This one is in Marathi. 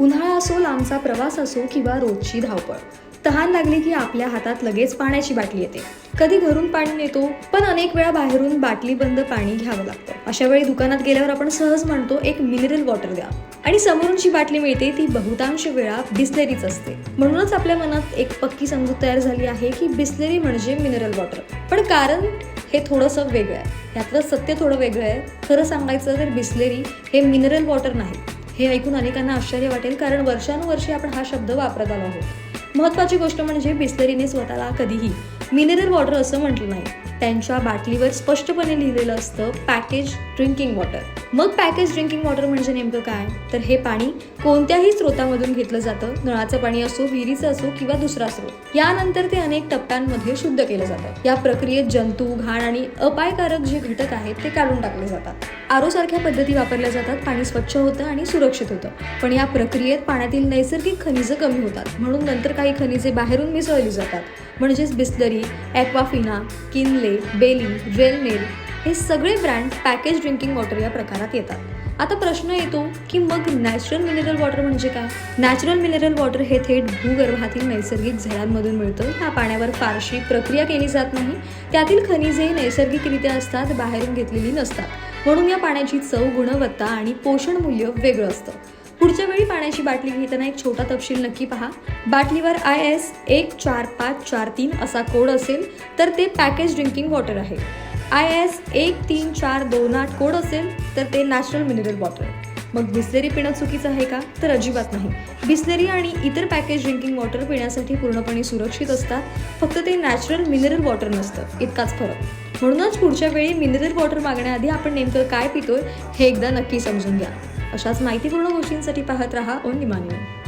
उन्हाळा असो लांबचा प्रवास असो किंवा रोजची धावपळ तहान लागली की आपल्या हातात लगेच पाण्याची बाटली येते. कधी घरून पाणी नेतो पण अनेक वेळा बाहेरून बाटली बंद पाणी घ्यावं लागतं. अशा वेळी दुकानात गेल्यावर आपण सहज म्हणतो एक मिनरल वॉटर द्या. आणि समोरून जी बाटली मिळते ती बहुतांश वेळा बिस्लेरीच असते. म्हणूनच आपल्या मनात एक पक्की समजूत तयार झाली आहे की बिस्लेरी म्हणजे मिनरल वॉटर. पण कारण हे थोडंसं वेगळं आहे. यातलं सत्य थोडं वेगळं आहे. खरं सांगायचं तर बिस्लेरी हे मिनरल वॉटर नाही. हे ऐकून अनेकांना आश्चर्य वाटेल कारण वर्षानुवर्षे आपण हा शब्द वापरत आलो आहोत. महत्वाची गोष्ट म्हणजे बिस्लरीने स्वतःला कधीही मिनरल वॉटर असं म्हटलं नाही. त्यांच्या बाटलीवर स्पष्टपणे लिहिलेलं असतं पॅकेज ड्रिंकिंग वॉटर मग पॅकेज ड्रिंकिंग वॉटर म्हणजे नेमकं काय? तर हे पाणी कोणत्याही स्रोतामधून घेतलं जातं. नळाचं पाणी असो विहिरीचं असो किंवा दुसरा स्रोत. यानंतर ते अनेक टप्प्यांमध्ये शुद्ध केलं जातं. या प्रक्रियेत जंतू घाण आणि अपायकारक जे घटक आहेत ते काढून टाकले जातात. आरो सारख्या पद्धती वापरल्या जातात. पाणी स्वच्छ होतं आणि सुरक्षित होतं. पण या प्रक्रियेत पाण्यातील नैसर्गिक खनिजं कमी होतात. म्हणून नंतर काही खनिजे बाहेरून मिसळली जातात. म्हणजेच बिस्लरी ॲक्वाफिना किनले बेली रेलनेल हे सगळे ब्रँड पॅकेज ड्रिंकिंग वॉटर या प्रकारात येतात. आता प्रश्न येतो की मग नॅचरल मिनरल वॉटर म्हणजे काय? नॅचरल मिनरल वॉटर हे थेट भूगर्भातील नैसर्गिक झऱ्यांमधून मिळतं. ह्या पाण्यावर फारशी प्रक्रिया केली जात नाही. त्यातील खनिजे नैसर्गिकरित्या असतात बाहेरून घेतलेली नसतात. म्हणून या पाण्याची चव गुणवत्ता आणि पोषण मूल्य वेगळं असतं. पुढच्या वेळी पाण्याची बाटली घेताना एक छोटा तपशील नक्की पहा. बाटलीवर आय एस एक चार पाच चार तीन असा कोड असेल तर ते पॅकेज ड्रिंकिंग वॉटर आहे. आय एस एक तीन चार दोन आठ कोड असेल तर ते नॅचरल मिनरल वॉटर. मग बिस्लेरी पिणं चुकीचं आहे का? तर अजिबात नाही. बिस्लेरी आणि इतर पॅकेज ड्रिंकिंग वॉटर पिण्यासाठी पूर्णपणे सुरक्षित असतात. फक्त ते नॅचरल मिनरल वॉटर नसतं. इतकाच फरक. म्हणूनच पुढच्या वेळी मिनरल वॉटर मागण्याआधी आपण नेमकं काय पितोय हे एकदा नक्की समजून घ्या. अशाच माहितीपूर्ण गोष्टींसाठी पाहत रहा ओन डिमांड